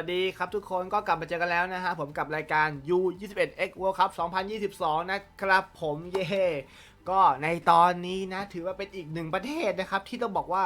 สวัสดีครับทุกคนก็กลับมาเจอกันแล้วนะฮะผมกับรายการ U21X World Cup 2022 นะครับผมเย่ก็ในตอนนี้นะถือว่าเป็นอีกหนึ่งประเทศนะครับ ที่ต้องบอกว่า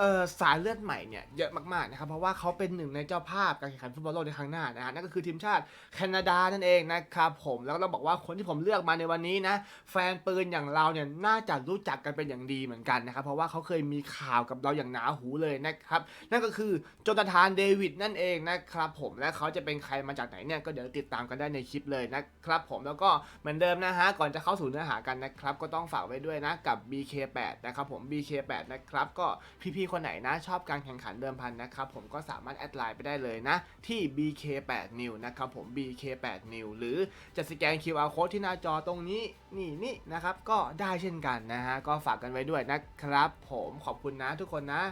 เออสายเลือดใหม่เนี่ยเยอะมากๆนะครับเพราะว่าเขาเป็นหนึ่งในเจ้าภาพการแข่งขันฟุตบอลโลกในครั้งหน้านะฮะนั่นก็คือทีมชาติแคนาดานั่นเองนะครับผมแล้วก็ต้องบอกว่าคนที่ผมเลือกมาในวันนี้นะแฟนปืนอย่างเราเนี่ยน่าจะรู้จักกันเป็นอย่างดีเหมือนกันนะครับเพราะว่าเขาเคยมีข่าวกับเราอย่างหนาหูเลยนะครับนั่นก็คือโจนาธานเดวิดนั่นเองนะครับผมและเขาจะเป็นใครมาจากไหนเนี่ยก็เดี๋ยวติดตามกันได้ในคลิปเลยนะครับผมแล้วก็เหมือนเดิมนะฮะก่อนจะเข้าสู่เนื้อหากันนะครับก็ต้องฝากไว้ด้วยนะกับ BK8 นะครับผม BK8 นะครับก็พี่ๆคนไหนนะชอบการแข่งขันเดิมพันนะครับผมก็สามารถแอดไลน์ไปได้เลยนะ ที่ BK8 New นะครับผม BK8 New หรือจะสแกน QR code ที่หน้าจอตรงนี้นี่นี่นะครับก็ได้เช่นกันนะฮะก็ฝากกันไว้ด้วยนะครับผมขอบคุณนะทุกคนนะ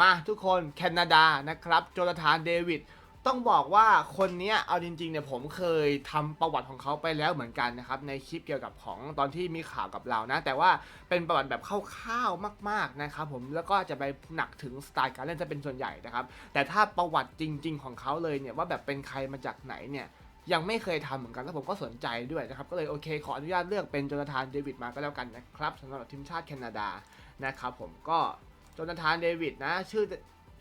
มาทุกคนแคนาดานะครับโจนาธานเดวิด ต้องบอกว่าคนเนี้ยเอาจริงๆเนี่ยผมเคยทำประวัติของเขาไปแล้วเหมือนกันนะครับในคลิปเกี่ยวกับของตอนที่มีข่าวกับเรานะ แต่ว่าเป็นประวัติแบบคร่าวๆมากๆนะครับผมแล้วก็จะไปหนักถึงสไตล์การเล่นจะเป็นส่วนใหญ่นะครับแต่ถ้าประวัติจริง ๆ ของเขาเลยเนี่ยว่าแบบเป็นใครมาจากไหนเนี่ยยังไม่เคยทำเหมือนกันแล้วผมก็สนใจด้วยนะครับก็เลยโอเคขออนุญาตเลือกเป็นโจนาธานเดวิดมาก็แล้วกันนะครับสำหรับทีมชาติแคนาดานะครับผมก็โจนาธานเดวิดนะชื่อ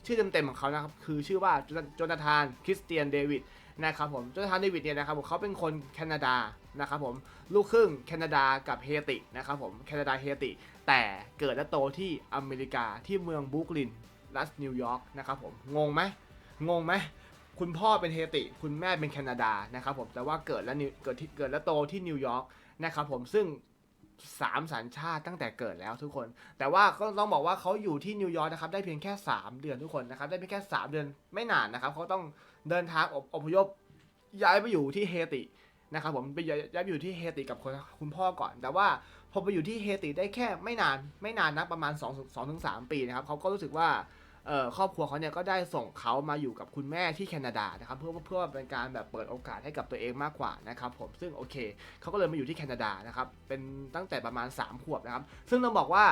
ชื่อเต็มๆของเขานะครับคือชื่อว่าโจนาธานคริสเตียนเดวิดนะครับผมโจนาธานเดวิดเนี่ยนะครับผมเขาเป็นคนแคนาดานะครับผมลูกครึ่งแคนาดากับเฮตินะครับผมแคนาดาเฮติ แต่เกิดและโตที่อเมริกาที่เมืองบรุกลินรัฐนิวยอร์กนะครับผมงงไหมงงไหมคุณพ่อเป็นเฮติ คุณแม่เป็นแคนาดานะครับผมแต่ว่าเกิดและเกิดที่เกิดและโตที่นิวยอร์กนะครับผมซึ่ง สามสัญชาติตั้งแต่เกิดแล้วทุกคน แต่ว่าก็ต้องบอกว่าเขาอยู่ที่นิวยอร์กนะครับได้เพียงแค่ 3 เดือนทุกคนนะครับได้เพียงแค่ 3 เดือนไม่นานนะครับเขาต้องเดินทางอพอพยพย้ายไปอยู่ที่เฮตินะครับผมไปย้ายไปอยู่ที่เฮติกับคนคุณพ่อก่อน แต่ว่าพอไปอยู่ที่เฮติได้แค่ไม่นานไม่นานนะประมาณ2 2ถึง3ปีนะครับเขาก็รู้สึกว่า ครอบครัวเขาเนี่ยก็ได้ส่งเขามาอยู่กับคุณแม่ที่แคนาดานะครับเพื่อเพื่อเป็นการแบบเปิดโอกาสให้กับตัวเองมากกว่านะครับผมซึ่งโอเคเขาก็เลยมาอยู่ที่แคนาดานะครับเป็นตั้งแต่ประมาณ 3 ขวบนะครับ ซึ่งต้องบอกว่า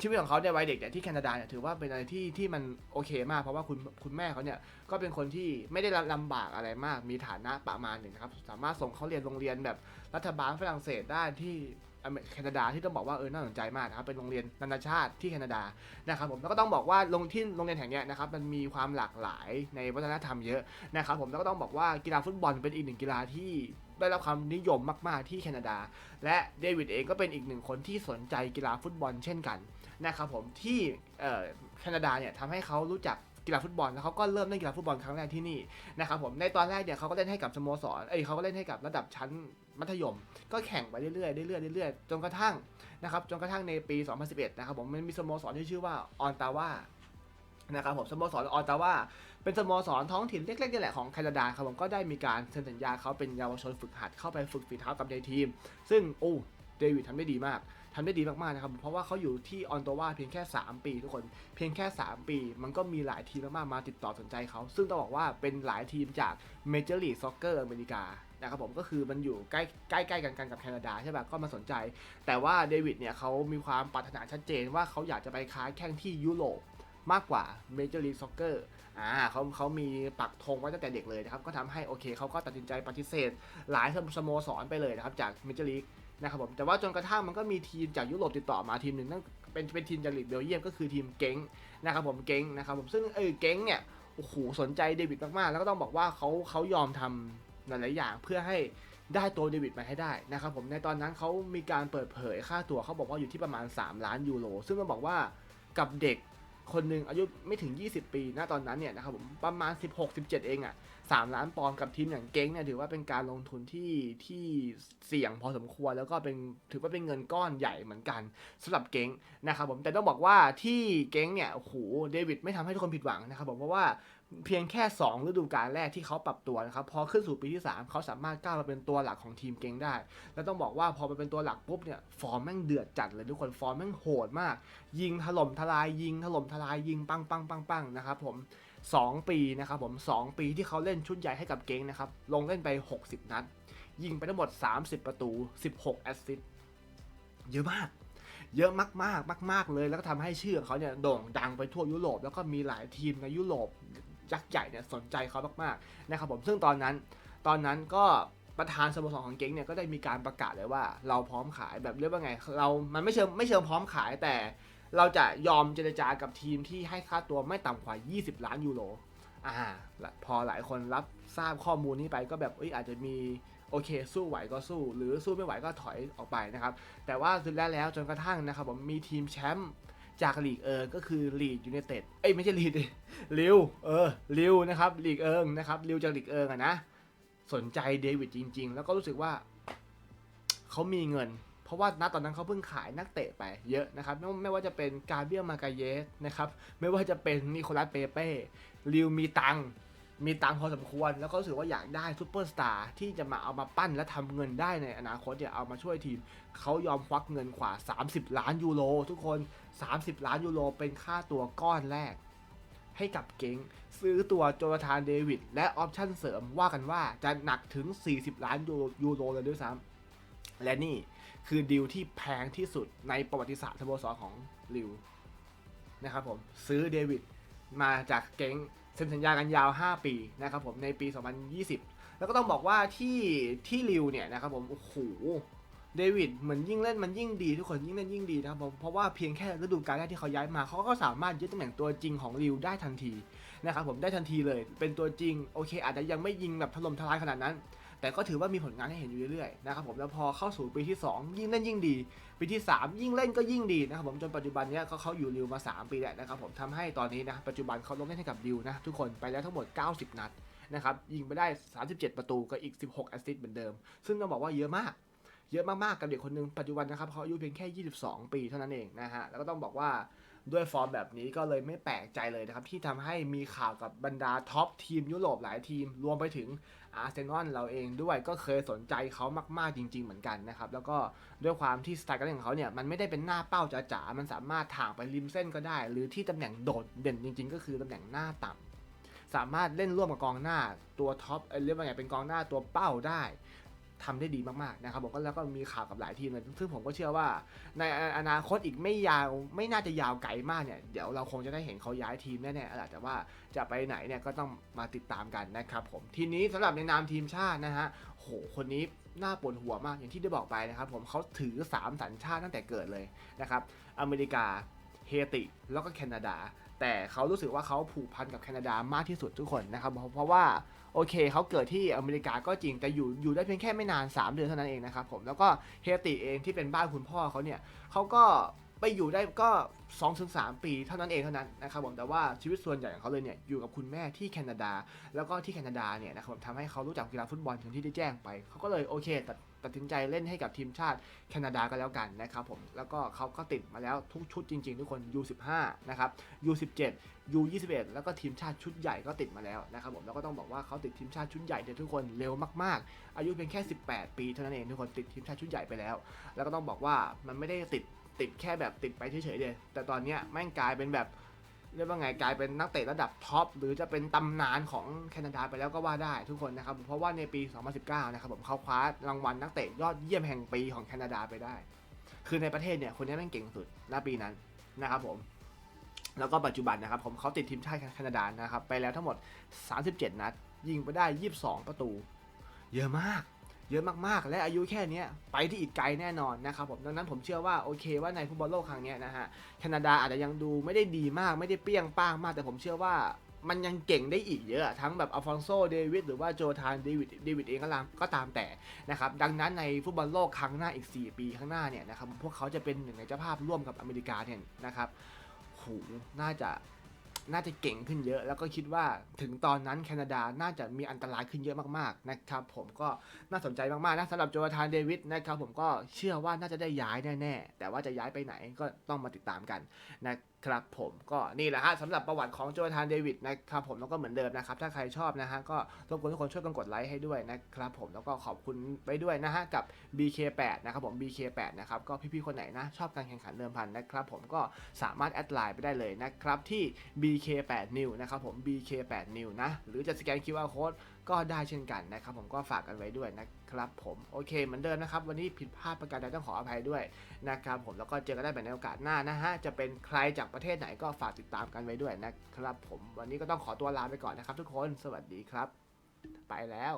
ชีวิตของเขาในวัยเด็กเนี่ยที่แคนาดาเนี่ยถือว่าเป็นอะไรที่ที่มันโอเคมากเพราะว่าคุณคุณแม่เขาเนี่ยก็เป็นคนที่ไม่ได้ลำบากอะไรมาก มีฐานะประมาณหนึ่งนะครับสามารถส่งเขาเรียนโรงเรียนแบบรัฐบาลฝรั่งเศสได้ที่ แคนาดาที่ต้องบอกว่าเออน่าสนใจมากนะครับเป็นโรงเรียนนานาชาติที่แคนาดานะครับผมแล้วก็ต้องบอกว่าโรงที่โรงเรียนแห่งนี้นะครับมันมีความหลากหลายในวัฒนธรรมเยอะนะครับผมแล้วก็ต้องบอกว่ากีฬาฟุตบอลเป็นอีกหนึ่งกีฬาที่ได้รับความนิยมมาก ๆ ที่แคนาดา และเดวิดเองก็เป็นอีกหนึ่งคนที่สนใจกีฬาฟุตบอลเช่นกัน นะครับผมที่แคนาดาเนี่ยทำให้เขารู้จักกีฬาฟุตบอลแล้วเขาก็เริ่มเล่นกีฬาฟุตบอลครั้งแรกที่นี่นะครับผมในตอนแรกเนี่ยเขาก็เล่นให้กับสโมสรเอ้ยเขาก็เล่นให้กับระดับชั้นมัธยม ก็แข่งไปเรื่อยๆเรื่อยๆเรื่อยๆจนกระทั่งนะครับจนกระทั่งในปี 2011 นะครับผมมันมีสโมสรที่ชื่อว่าออนตาวานะครับผมสโมสรออตตาวาเป็นสโมสรท้องถิ่นเล็กๆนี่แหละของแคนาดาครับผมก็ได้มีการเซ็นสัญญาเขาเป็นเยาวชนฝึกหัดเข้าไปฝึกฝีเท้ากับในทีม ซึ่งโอ้เดวิดทำได้ดีมาก ทำได้ดีมากๆนะครับ เพราะว่าเขาอยู่ที่ออนโตวาเพียงแค่ 3 ปีทุกคน เพียงแค่ 3 ปี มันก็มีหลายทีมมากๆมาติดต่อสนใจเขา ซึ่งต้องบอกว่าเป็นหลายทีมจากเมเจอร์ลีกซ็อกเกอร์อเมริกานะครับผมก็คือมันอยู่ใกล้ใกล้ๆกันกันกับแคนาดาใช่ป่ะก็มาสนใจ แต่ว่าเดวิดเนี่ยเขามีความปรารถนาชัดเจนว่าเขาอยากจะไปค้าแข่งที่ยุโรปมากกว่า Major League Soccer อ่าเขาเขามีปักธงไว้ตั้งแต่เด็กเลยนะครับ ก็ทำให้โอเคเขาก็ตัดสินใจปฏิเสธ หลายสโมสรไปเลยนะครับ จาก Major League นะครับผมแต่ว่าจนกระทั่งมันก็มีทีมจากยุโรปติดต่อมาทีมหนึ่งนั่นเป็นเป็นทีมจากลีกเบลเยียมก็คือทีมเก้งนะครับผมเก้งนะครับผมซึ่งเออเก้งเนี่ยโอ้โหสนใจเดวิดมากๆ แล้วก็ต้องบอกว่าเขาเขายอมทำหลายๆอย่างเพื่อให้ได้ตัวเดวิดมาให้ได้นะครับผมในตอนนั้นเขามีการเปิดเผยค่าตัวเขาบอกว่าอยู่ที่ประมาณ 3 ล้านยูโรซึ่งต้องบอกว่ากับเด็ก คนหนึ่งอายุไม่ถึง 20 ปีนะตอนนั้นเนี่ยนะครับผมประมาณ 16 17 เองอะ่ะ3ล้านปอนด์กับทีมอย่างเก้งเนี่ยถือว่าเป็นการลงทุนที่ที่เสี่ยงพอสมควรแล้วก็เป็นถือว่าเป็นเงินก้อนใหญ่เหมือนกันสำหรับเก้งนะครับผมแต่ต้องบอกว่าที่เก้งเนี่ยโอ้โหเดวิดไม่ทำให้ทุกคนผิดหวังนะครับผมเพราะว่า เพียงแค่ 2 ฤดูกาลแรกที่เขาปรับตัวนะครับ พอขึ้นสู่ปีที่ 3 เขาสามารถก้าวมาเป็นตัวหลักของทีมเก้งได้ แล้วต้องบอกว่าพอมาเป็นตัวหลักปุ๊บเนี่ย ฟอร์มแม่งเดือดจัดเลยทุกคนฟอร์มแม่งโหดมาก ยิงถล่มทลายยิงถล่มทลายยิงปังปังปังปังนะครับผม 2 ปีนะครับผม 2 ปีที่เขาเล่นชุดใหญ่ให้กับเก้งนะครับ ลงเล่นไป 60 นัด ยิงไปทั้งหมด 30 ประตู 16 แอสซิสต์เยอะมากเยอะมากมากมาก ๆ เลย แล้วก็ทำให้ชื่อของเขาเนี่ยโด่งดังไปทั่วยุโรป แล้วก็มีหลายทีมในยุโรป ยักษ์ใหญ่เนี่ยสนใจเขามากๆนะครับผมซึ่งตอนนั้น ตอนนั้นก็ประธานสโมสรของเก้งเนี่ยก็ได้มีการประกาศเลยว่า เราพร้อมขายแบบเรียกว่าไง เรา มันไม่เชิงไม่เชิงพร้อมขายแต่ เราจะยอมเจรจากับทีมที่ให้ค่าตัวไม่ต่ำกว่า 20 ล้านยูโรอ่าพอหลายคนรับทราบข้อมูลนี้ไปก็แบบเอ้ยอาจจะมีโอเค สู้ไหวก็สู้ หรือสู้ไม่ไหวก็ถอยออกไปนะครับ แต่ว่าสุดแล้วแล้วจนกระทั่งนะครับผมมีทีมแชมป์ จากลีกเอิงก็คือลีดยูเนเต็ดเอ้ยไม่ใช่ลีดลิวเออลิวนะครับลีกเอิงนะครับลิวจากลีกเอิงอะนะสนใจเดวิดจริง ๆ แล้วก็รู้สึกว่าเขามีเงิน เพราะว่าณตอนนั้นเขาเพิ่งขายนักเตะไปเยอะนะครับไม่ไม่ว่าจะเป็นกาเบียมากาเยสนะครับไม่ว่าจะเป็นนิโคลัสเปเป้ลิวมีตัง มีตังค์พอสมควร แล้วก็รู้สึกว่าอยากได้ซูเปอร์สตาร์ที่จะมาเอามาปั้นและทำเงินได้ในอนาคตเนี่ยเอามาช่วยทีมเขายอมควักเงินกว่า 30 ล้านยูโรทุกคน 30 ล้านยูโรเป็นค่าตัวก้อนแรก ให้กับเก้งซื้อตัวโจนาธานเดวิดและออปชั่นเสริมว่ากันว่าจะหนักถึง 40 ล้านยูโรยูโรเลยด้วยซ้ำและนี่คือดีลที่แพงที่สุดในประวัติศาสตร์สโมสรของลิวนะครับผมซื้อเดวิดมาจากเก้ง เซ็นสัญญากันยาว 5 ปีนะครับผมในปี 2020 แล้วก็ต้องบอกว่าที่ที่ริวเนี่ยนะครับผมโอ้โหเดวิดเหมือนยิ่งเล่นมันยิ่งดีทุกคนยิ่งเล่นยิ่งดีนะครับผมเพราะว่าเพียงแค่ฤดูกาลแรกที่เขาย้ายมาเขาก็สามารถยึดตำแหน่งตัวจริงของริวได้ทันทีนะครับผมได้ทันทีเลยเป็นตัวจริงโอเค อาจจะยังไม่ยิงแบบถล่มทลายขนาดนั้น แต่ก็ถือว่ามีผลงานให้เห็นอยู่เรื่อยๆนะครับผมแล้วพอเข้าสู่ปีที่ 2 ยิ่งเล่นยิ่งดี ปีที่ 3 ยิ่งเล่นก็ยิ่งดีนะครับผมจนปัจจุบันเนี้ยเขาเขาอยู่ริวมา 3 ปีแล้วนะครับผมทำให้ตอนนี้นะปัจจุบันเขาลงเล่นให้กับริวนะทุกคนไปแล้วทั้งหมด 90 นัดนะครับยิงไปได้ 37 ประตูกับอีก 16 แอสซิสต์เหมือนเดิม ซึ่งต้องบอกว่าเยอะมากเยอะมากๆกับเด็กคนหนึ่งปัจจุบันนะครับเขาอายุเพียงแค่ 22 ปีเท่านั้นเองนะฮะแล้วก็ต้องบอกว่า ด้วยฟอร์มแบบนี้ก็เลยไม่แปลกใจเลยนะครับ ที่ทำให้มีข่าวกับบรรดาท็อปทีมยุโรปหลายทีม รวมไปถึงอาร์เซนอลเราเองด้วยก็เคยสนใจเขามากๆจริง ๆ เหมือนกันนะครับ แล้วก็ด้วยความที่สไตล์การเล่นของเขาเนี่ยมันไม่ได้เป็นหน้าเป้าจ๋าๆมันสามารถถ่างไปริมเส้นก็ได้ หรือที่ตำแหน่งโดดเด่นจริง ๆ ก็คือตำแหน่งหน้าต่ำสามารถเล่นร่วมกับกองหน้าตัวท็อปเรียกว่าไงเป็นกองหน้าตัวเป้าได้ ทำได้ดีมากๆนะครับผมก็แล้วก็มีข่าวกับหลายทีมเลยซึ่งผมก็เชื่อว่า ในอนาคตอีกไม่ยาวไม่น่าจะยาวไกลมากเนี่ยเดี๋ยวเราคงจะได้เห็นเขาย้ายทีมแน่ๆแหละแต่ว่าจะไปไหนเนี่ยก็ต้องมาติดตามกันนะครับผมทีนี้สำหรับในนามทีมชาตินะฮะโหคนนี้น่าปวดหัวมากอย่างที่ได้บอกไปนะครับผมเขาถือ 3 สัญชาติตั้งแต่เกิดเลยนะครับอเมริกาเฮติ แล้วก็แคนาดา แต่เขารู้สึกว่าเขาผูกพันกับแคนาดามากที่สุดทุกคนนะครับ เพราะว่าโอเคเขาเกิดที่อเมริกาก็จริงแต่อยู่อยู่ได้เพียงแค่ไม่นาน 3 เดือนเท่านั้นเองนะครับผมแล้วก็เฮติเองที่เป็นบ้านคุณพ่อเขาเนี่ยเขาก็ ไปอยู่ได้ก็2อถึงสปีเท่านั้นเองเท่านั้นนะครับผมแต่ว่าชีวิตส่วนใหญ่ของเขาเลยเนี่ยอยู่กับคุณแม่ที่แคนาดา แล้วก็ที่แคนาดาเนี่ยนะครับผมทำให้เขารู้จักกีฬาฟุตบอลถึงที่ได้แจ้งไป เขาก็เลยโอเคตัดตัดสินใจเล่นให้กับทีมชาติแคนาดาก็แล้วกันนะครับผมแล้วก็เขาก็ติดมาแล้วทุกชุดจริง ๆ ทุกคน U15 นะครับ U17 U21 แล้วก็ทีมชาติชุดใหญ่ก็ติดมาแล้วนะครับผมแล้วก็ต้องบอกว่าเขาติดทีมชาติชุดใหญ่เนี่ยทุกคนเร็วมากๆ อายุเพียงแค่ 18 ปีเท่านั้นเองทุกคนติดทีมชาติชุดใหญ่ไปแล้ว แล้วก็ต้องบอกว่ามันไม่ได้ติด ติดแค่แบบติดไปเฉยๆเลยแต่ตอนเนี้ยแม่งกลายเป็นแบบเรียกว่าไงกลายเป็นนักเตะระดับท็อปหรือจะเป็นตำนานของแคนาดาไปแล้วก็ว่าได้ทุกคนนะครับ เพราะว่าในปี 2019 นะครับผมเขาคว้ารางวัลนักเตะยอดเยี่ยมแห่งปีของแคนาดาไปได้ คือในประเทศเนี่ยคนนี้แม่งเก่งสุดณปีนั้นนะครับผมแล้วก็ปัจจุบันนะครับผมเขาติดทีมชาติแคนาดานะครับไปแล้วทั้งหมด 37 นัด ยิงไปได้ 22 ประตู เยอะมาก เยอะมากๆ และอายุแค่เนี้ยไปที่อีกไกลแน่นอนนะครับผมดังนั้นผมเชื่อว่าโอเคว่าในฟุตบอลโลกครั้งนี้นะฮะแคนาดาอาจจะยังดูไม่ได้ดีมากไม่ได้เปรี้ยงป้างมากแต่ผมเชื่อว่ามันยังเก่งได้อีกเยอะ ทั้งแบบอัลฟอนโซเดวิดหรือว่าโจธานเดวิดเดวิดเองก็ตามก็ตามแต่นะครับ ดังนั้นในฟุตบอลโลกครั้งหน้าอีก 4 ปีข้างหน้าเนี่ยนะครับ พวกเขาจะเป็นหนึ่งในเจ้าภาพร่วมกับอเมริกาเนี่ยนะครับโหน่าจะ น่าจะเก่งขึ้นเยอะ แล้วก็คิดว่าถึงตอนนั้นแคนาดาน่าจะมีอันตรายขึ้นเยอะมากๆนะครับ ผมก็น่าสนใจมากๆนะสำหรับโจนาธานเดวิดนะครับ ผมก็เชื่อว่าน่าจะได้ย้ายแน่ๆแต่ว่าจะย้ายไปไหนก็ต้องมาติดตามกันนะครับ ครับผมก็นี่แหละฮะสำหรับประวัติของโจนาธานเดวิดนะครับผมแล้วก็เหมือนเดิมนะครับ ถ้าใครชอบนะฮะก็รบกวนทุกคนช่วยกันกดไลค์ให้ด้วยนะครับผมแล้วก็ขอบคุณไปด้วยนะฮะกับ BK8 นะครับผม BK8 นะครับก็พี่ๆคนไหนนะชอบการแข่งขันเดิมพันนะครับผมก็สามารถแอดไลน์ไปได้เลยนะครับที่ BK8 New นะครับผม BK8 New นะหรือจะสแกน QR Code ก็ได้เช่นกันนะครับผมก็ฝากกันไว้ด้วยนะครับผมโอเคเหมือนเดิมนะครับวันนี้ผิดพลาดประการใดต้องขออภัยด้วยนะครับผมแล้วก็เจอกันได้ใหม่ในโอกาสหน้านะฮะจะเป็นใครจากประเทศไหนก็ฝากติดตามกันไว้ด้วยนะครับผม วันนี้ก็ต้องขอตัวลาไปก่อนนะครับทุกคน สวัสดีครับ ไปแล้ว